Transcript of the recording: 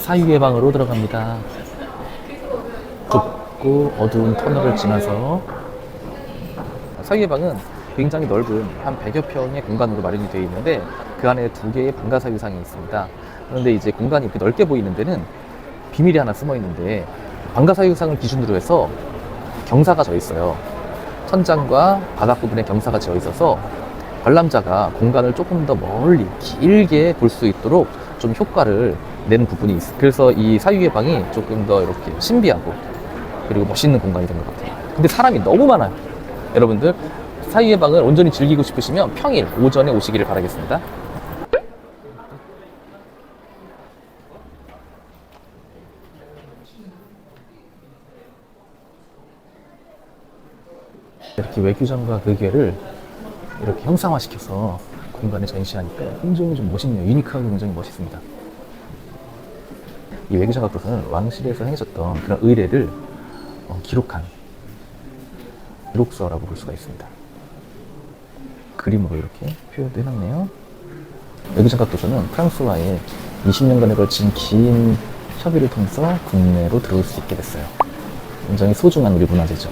사유의 방으로 들어갑니다. 좁고 어두운 터널을 지나서 사유의 방은 굉장히 넓은 한 100여 평의 공간으로 마련이 되어 있는데 그 안에 두 개의 방가사유상이 있습니다. 그런데 이제 공간이 이렇게 넓게 보이는 데는 비밀이 하나 숨어 있는데 방가사유상을 기준으로 해서 경사가 져 있어요. 천장과 바닥 부분에 경사가 지어 있어서 관람자가 공간을 조금 더 멀리 길게 볼 수 있도록 좀 효과를 내는 부분이 있어요. 그래서 이 사유의 방이 조금 더 이렇게 신비하고 그리고 멋있는 공간이 된 것 같아요. 근데 사람이 너무 많아요. 여러분들 사유의 방을 온전히 즐기고 싶으시면 평일 오전에 오시기를 바라겠습니다. 이렇게 외규전과 의궤를 이렇게 형상화시켜서 공간에 전시하니까 굉장히 좀 멋있네요. 유니크하고 굉장히 멋있습니다. 이 외교장각도서는 왕실에서 행해졌던 그런 의례를 어, 기록한 기록서라고 볼 수가 있습니다. 그림으로 이렇게 표현도 해놨네요. 외교장각도서는 프랑스와의 20년간에 걸친 긴 협의를 통해서 국내로 들어올 수 있게 됐어요. 굉장히 소중한 우리 문화재죠.